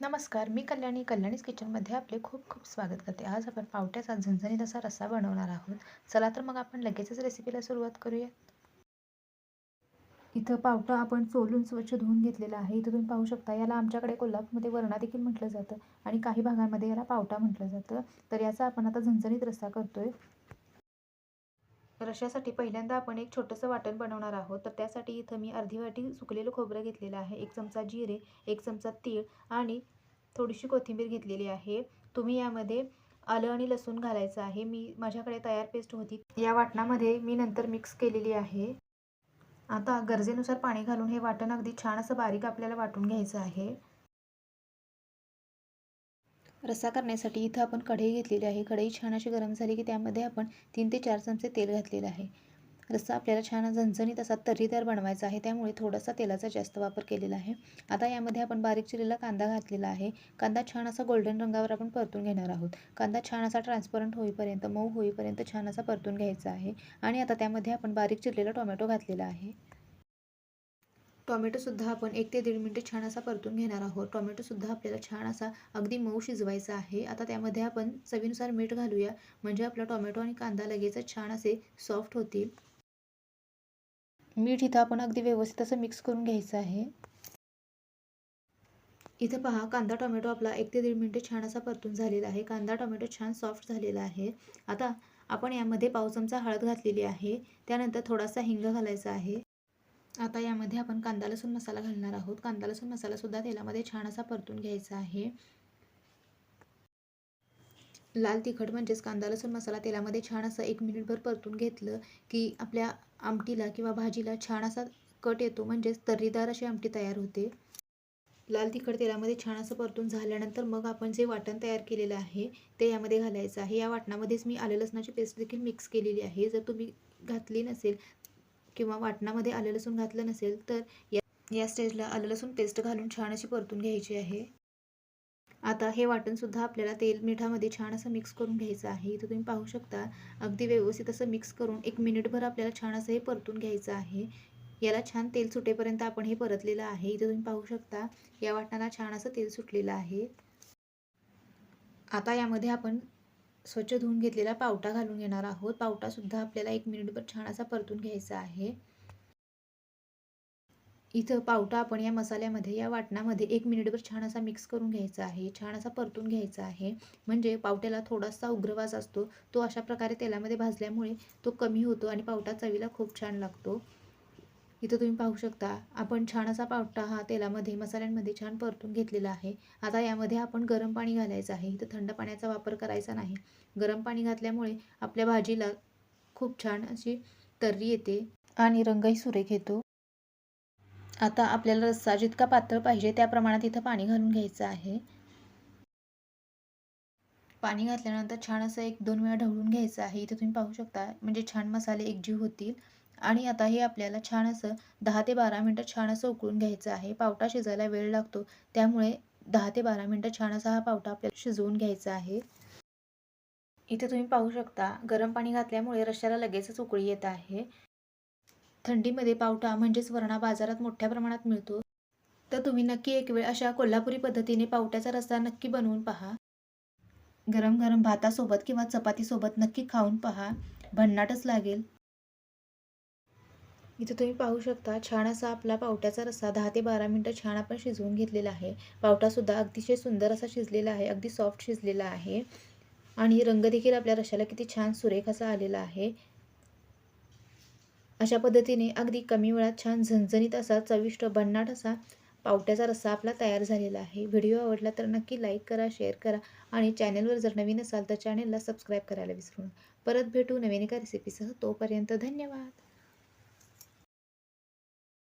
नमस्कार मी कल्याणी कल्याणीज किचनमध्ये आपले खूप खूप स्वागत करते. आज आपण पावट्याचा झणझणीत असा रस्सा बनवणार आहोत. चला तर मग आपण लगेचच रेसिपीला सुरुवात करूया. इथं पावटा आपण चोलून स्वच्छ धुवून घेतलेला आहे. इथं तुम्ही पाहू शकता याला आमच्याकडे कोल्हापूरमध्ये वरणा देखील म्हटलं जातं आणि काही भागांमध्ये याला पावटा म्हटलं जातं. तर याचा आपण आता झणझणीत रस्सा करतोय. रश्यासाठी पहिल्यांदा आपण एक छोटंसं वाटण बनवणार आहोत. तर त्यासाठी इथं मी अर्धी वाटी सुकलेलं खोबरं घेतलेलं आहे एक चमचा जिरे एक चमचा तीळ आणि थोडीशी कोथिंबीर घेतलेली आहे. तुम्ही यामध्ये आलं आणि लसूण घालायचं आहे. मी माझ्याकडे तयार पेस्ट होती. या वाटणामध्ये मी नंतर मिक्स केलेली आहे. आता गरजेनुसार पाणी घालून हे वाटण अगदी छान असं बारीक आपल्याला वाटून घ्यायचं आहे. रस्सा करण्यासाठी इथं आपण कढई घेतलेली आहे. कढई छान अशी गरम झाली की त्यामध्ये आपण तीन ते चार चमचे तेल घातलेलं आहे. रस्सा आपल्याला छान झणझणीत असा तर्रीदार बनवायचा आहे. त्यामुळे थोडासा तेलाचा जास्त वापर केलेला आहे. आता यामध्ये आपण बारीक चिरलेला कांदा घातलेला आहे. कांदा छान असा गोल्डन रंगावर आपण परतून घेणार आहोत. कांदा छान असा ट्रान्सपरंट होईपर्यंत मऊ होईपर्यंत छान असा परतून घ्यायचा आहे. आणि आता त्यामध्ये आपण बारीक चिरलेला टोमॅटो घातलेला आहे. टॉमॅटोसुद्धा आपण एक ते दीड मिनटं छान असा परतून घेणार आहोत. टॉमॅटोसुद्धा आपल्याला छान असा अगदी मऊ शिजवायचा आहे. आता त्यामध्ये आपण चवीनुसार मीठ घालूया. म्हणजे आपला टॉमॅटो आणि कांदा लगेचच छान असे सॉफ्ट होतील. मीठ इथं आपण अगदी व्यवस्थित असं मिक्स करून घ्यायचं आहे. इथं पहा कांदा टोमॅटो आपला एक ते दीड मिनटं छान असा परतून झालेला आहे. कांदा टोमॅटो छान सॉफ्ट झालेला आहे. आता आपण यामध्ये पाव चमचा हळद घातलेली आहे. त्यानंतर थोडासा हिंग घालायचा आहे. आता यामध्ये आपण कांदा लसूण मसाला घालणार आहोत. कांदा लसूण मसालासुद्धा तेलामध्ये छान असा परतून घ्यायचा आहे. लाल तिखट म्हणजेच कांदा लसूण मसाला तेलामध्ये छान असं एक मिनिटभर परतून घेतलं की आपल्या आमटीला किंवा भाजीला छान असा कट येतो. म्हणजेच तर्रीदार अशी आमटी तयार होते. लाल तिखट तेलामध्ये छान असं परतून झाल्यानंतर मग आपण जे वाटण तयार केलेलं आहे ते यामध्ये घालायचं आहे. या वाटणामध्येच मी आलं लसणाची पेस्ट देखील मिक्स केलेली आहे. जर तुम्ही घातली नसेल किंवा वाटणामध्ये आलं लसूण घातलं नसेल तर या या स्टेजला आलं लसूण पेस्ट घालून छान अशी परतून घ्यायची आहे. आता हे वाटणसुद्धा आपल्याला तेल मिठामध्ये छान असं मिक्स करून घ्यायचं आहे. इथं तुम्ही पाहू शकता अगदी व्यवस्थित असं मिक्स करून एक मिनिटभर आपल्याला छान असं हे परतून घ्यायचं आहे. याला छान तेल सुटेपर्यंत आपण हे परतलेलं आहे. इथं तुम्ही पाहू शकता या वाटणाला छान असं तेल सुटलेलं आहे. आता यामध्ये आपण स्वच्छ धुवून घेतलेला पावटा घालून घेणार आहोत. पावटासुद्धा आपल्याला एक मिनिटभर छान असा परतून घ्यायचा आहे. इथं पावटा आपण या मसाल्यामध्ये या वाटणामध्ये एक मिनिटभर छान असा मिक्स करून घ्यायचा आहे. छान असा परतून घ्यायचा आहे. म्हणजे पावट्याला थोडासा उग्रवास असतो. तो अशा प्रकारे तेलामध्ये भाजल्यामुळे तो कमी होतो आणि पावटा चवीला खूप छान लागतो. इथं तुम्ही पाहू शकता आपण छान असा पावटा हा तेलामध्ये मसाल्यांमध्ये छान परतून घेतलेला आहे. आता यामध्ये आपण गरम पाणी घालायचं आहे. इथं थंड पाण्याचा वापर करायचा नाही. गरम पाणी घातल्यामुळे आपल्या भाजीला खूप छान अशी तर्री येते आणि रंगही सुरेख येतो. आता आपल्याला रस्सा जितका पातळ पाहिजे त्या प्रमाणात इथं पाणी घालून घ्यायचं आहे. पाणी घातल्यानंतर छान असं एक दोन वेळा ढवळून घ्यायचं आहे. इथं तुम्ही पाहू शकता म्हणजे छान मसाले एकजीव होतील. आणि आता हे आपल्याला छान असं दहा ते बारा मिनटं छान असं उकळून घ्यायचं आहे. पावटा शिजायला वेळ लागतो. त्यामुळे दहा ते बारा मिनटं छान असा हा पावटा आपल्याला शिजवून घ्यायचा आहे. इथे तुम्ही पाहू शकता गरम पाणी घातल्यामुळे रश्याला लगेचच उकळी येत आहे. थंडीमध्ये पावटा म्हणजेच वरणा बाजारात मोठ्या प्रमाणात मिळतो. तर तुम्ही नक्की एक वेळ अशा कोल्हापुरी पद्धतीने पावट्याचा रस्सा नक्की बनवून पहा. गरम गरम भातासोबत किंवा चपातीसोबत नक्की खाऊन पहा. भन्नाटच लागेल. इथं तुम्ही पाहू शकता छान असा आपला पावट्याचा रस्सा दहा ते बारा मिनटं छान आपण शिजवून घेतलेला आहे. पावटासुद्धा अतिशय सुंदर असा शिजलेला आहे अगदी सॉफ्ट शिजलेला आहे. आणि रंग देखील आपल्या रशाला किती छान सुरेख असा आलेला आहे. अशा पद्धतीने अगदी कमी वेळात छान झणझणीत असा चविष्ट भन्नाट असा पावट्याचा रस्सा आपला तयार झालेला आहे. व्हिडिओ आवडला तर नक्की लाईक करा शेअर करा आणि चॅनलवर जर नवीन असाल तर चॅनलला सबस्क्राईब करायला विसरू नका. परत भेटू नवीन एका रेसिपीसह तोपर्यंत धन्यवाद.